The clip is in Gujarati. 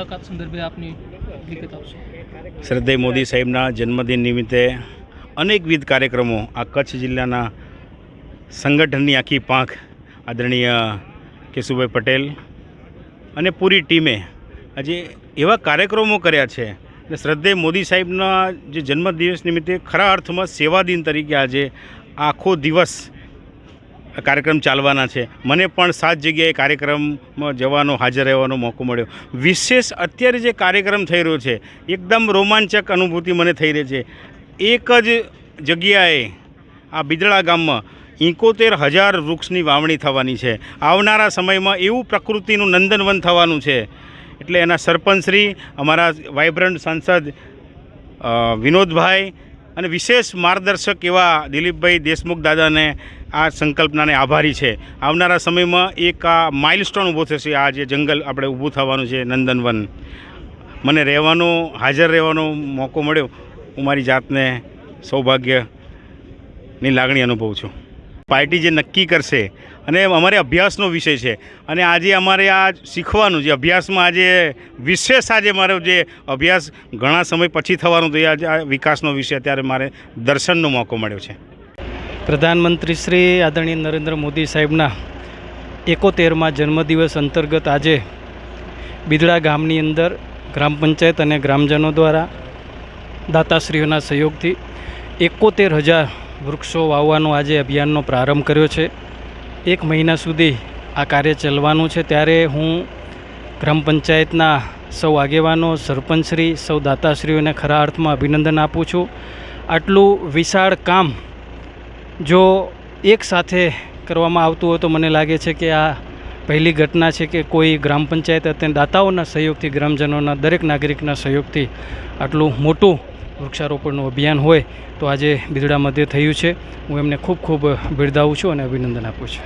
મુલાકાત સંદર્ભે આપની વિગત આપશો? શ્રદ્ધેય મોદી સાહેબના જન્મદિન નિમિત્તે અનેકવિધ કાર્યક્રમો આ કચ્છ જિલ્લાના સંગઠનની આખી પાંખ આદરણીય કેશુભાઈ પટેલ અને પૂરી ટીમે આજે એવા કાર્યક્રમો કર્યા છે અને શ્રદ્ધેય મોદી સાહેબના જે જન્મદિવસ નિમિત્તે ખરા અર્થમાં સેવા દિન તરીકે આજે આખો દિવસ કાર્યક્રમ ચાલવાના છે. મને પણ સાત જગ્યાએ કાર્યક્રમમાં જવાનો, હાજર રહેવાનો મોકો મળ્યો. વિશેષ અત્યારે જે કાર્યક્રમ થઈ રહ્યો છે, એકદમ રોમાંચક અનુભૂતિ મને થઈ રહી છે. એક જ જગ્યાએ આ બિદડા ગામમાં ઇકોતેર હજાર વૃક્ષની વાવણી થવાની છે. આવનારા સમયમાં એવું પ્રકૃતિનું નંદનવન થવાનું છે. એટલે એના સરપંચશ્રી, અમારા વાઇબ્રન્ટ સાંસદ વિનોદભાઈ અને વિશેષ માર્ગદર્શક એવા દિલીપભાઈ દેશમુખ દાદાને આ સંકલ્પનાને આભારી છે. આવનારા સમયમાં એક આ માઇલસ્ટોન ઊભો થશે. આ જે જંગલ આપણે ઊભું થવાનું છે નંદનવન મને રહેવાનો, હાજર રહેવાનો મોકો મળ્યો. હું મારી જાતને સૌભાગ્યની લાગણી અનુભવું છું. પાર્ટી જે નક્કી કરશે અને અમારે અભ્યાસનો વિષય છે અને આજે અમારે આ શીખવાનું જે અભ્યાસમાં આજે વિશેષ આજે મારો જે અભ્યાસ ઘણા સમય પછી થવાનો તો એ આજે આ વિકાસનો વિષય, અત્યારે મારે દર્શનનો મોકો મળ્યો છે. પ્રધાનમંત્રી શ્રી આદરણીય નરેન્દ્ર મોદી સાહેબના એકોતેરમાં જન્મદિવસ અંતર્ગત આજે બિદડા ગામની અંદર ગ્રામ પંચાયત અને ગ્રામજનો દ્વારા દાતાશ્રીઓના સહયોગથી એકોતેર હજાર વૃક્ષો વાવવાનો આજે અભિયાનનો પ્રારંભ કર્યો છે. એક મહિના સુધી આ કાર્ય ચાલવાનું છે. ત્યારે હું ગ્રામ પંચાયતના સૌ આગેવાનો, સરપંચશ્રી, સૌ દાતાશ્રીઓને ખરા અર્થમાં અભિનંદન આપું છું. આટલું વિશાળ કામ જો એક સાથે કરવામાં આવતું હોય તો મને લાગે છે કે આ પહેલી ઘટના છે કે કોઈ ગ્રામ પંચાયત અત્યંત દાતાઓના સહયોગથી, ગ્રામજનોના દરેક નાગરિકના સહયોગથી આટલું મોટું વૃક્ષારોપણનું અભિયાન હોય તો આજે બિદડા મધ્યે થયું છે. હું એમને ખૂબ ખૂબ બિરદાવું છું અને અભિનંદન આપું છું.